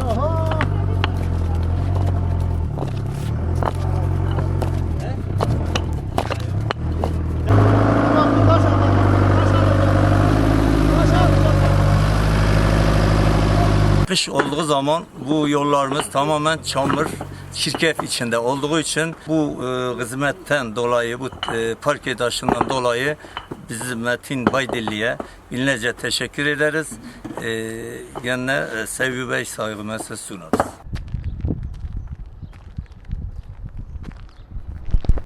Aha! Kış olduğu zaman bu yollarımız tamamen çamur, şirket içinde olduğu için bu e, hizmetten dolayı, bu e, parke taşından dolayı bizim Metin Baydilli'ye binlerce teşekkür ederiz. E, yine e, sevgi ve saygımızı sunarız.